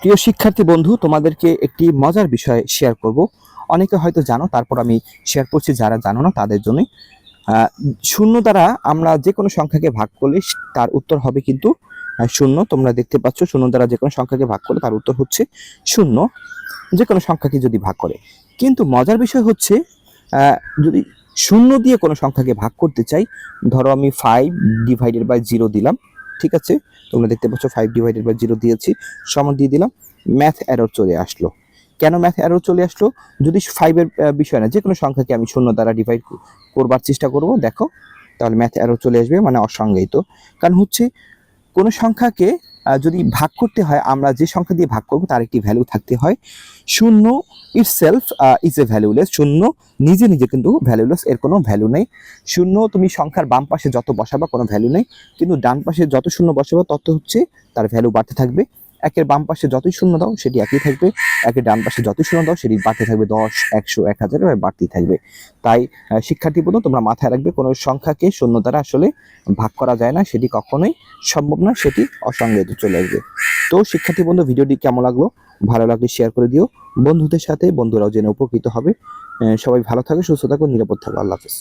প্রিয় শিক্ষার্থী বন্ধু, তোমাদেরকে একটি মজার বিষয় শেয়ার করব। অনেকে হয়তো জানো, তারপর আমি শেয়ার করছি যারা জানো না, তাদের জন্য শূন্য দ্বারা আমরা যে কোনো সংখ্যাকে ভাগ করলে তার উত্তর হবে কিন্তু শূন্য। তোমরা দেখতে পাচ্ছ, শূন্য দ্বারা যে কোনো সংখ্যাকে ভাগ করলে তার উত্তর হচ্ছে শূন্য। যে কোনো সংখ্যাকে যদি ভাগ করে। কিন্তু মজার বিষয় হচ্ছে যদি শূন্য দিয়ে কোনো সংখ্যাকে ভাগ করতে চাই, ধরো আমি ফাইভ ডিভাইডেড বাই জিরো দিলাম ঠিক আছে? তোমরা দেখতে পাচ্ছ ফাইভ ডিভাইডেড বাই জিরো দিয়েছি। সমান দিয়ে দিলাম ম্যাথ অ্যারোর চলে আসলো। কেন ম্যাথ অ্যারো চলে আসলো? যদি ফাইভের বিষয় না যে কোনো সংখ্যাকে আমি শূন্য দ্বারা ডিভাইড করবার চেষ্টা করব, দেখো, তাহলে ম্যাথ অ্যারো চলে আসবে মানে অসংজ্ঞায়িত। কারণ হচ্ছে, কোনো সংখ্যাকে যদি ভাগ করতে হয়, আমরা যে সংখ্যা দিয়ে ভাগ করব, তার একটি ভ্যালু থাকতে হয় শূন্য ইটসেলফ ইজ এ ভ্যালুলেস শূন্য নিজে নিজে কিন্তু ভ্যালুলেস এর কোনো ভ্যালু নেই। শূন্য তুমি সংখ্যার বাম পাশে যত বসাবা, কোনো ভ্যালু নেই। কিন্তু ডান পাশে যত শূন্য বসাবা, তত হচ্ছে তার ভ্যালু বাড়তে থাকবে। একের বাম পাশে যতই শূন্য দাও, সেটি একই থাকবে। একের ডান পাশে যতই শূন্য দাও, সেটি বাড়তে থাকবে দশ, একশো, এক হাজার বাড়তেই থাকবে। তাই শিক্ষার্থী বন্ধু, তোমরা মাথায় রাখবে, কোনো সংখ্যাকে শূন্য দ্বারা আসলে ভাগ করা যায় না, সেটি কখনোই সম্ভব না, সেটি অসংজ্ঞায়িত চলে আসবে। তো শিক্ষার্থী বন্ধু, ভিডিওটি কেমন লাগল? ভালো লাগলে শেয়ার করে দিও। বন্ধুদের সাথে, বন্ধুরাও জেনে উপকৃত হবে। সবাই ভালো থাকো, সুস্থ থাকো, নিরাপদ থাকো। আল্লাহ হাফেজ।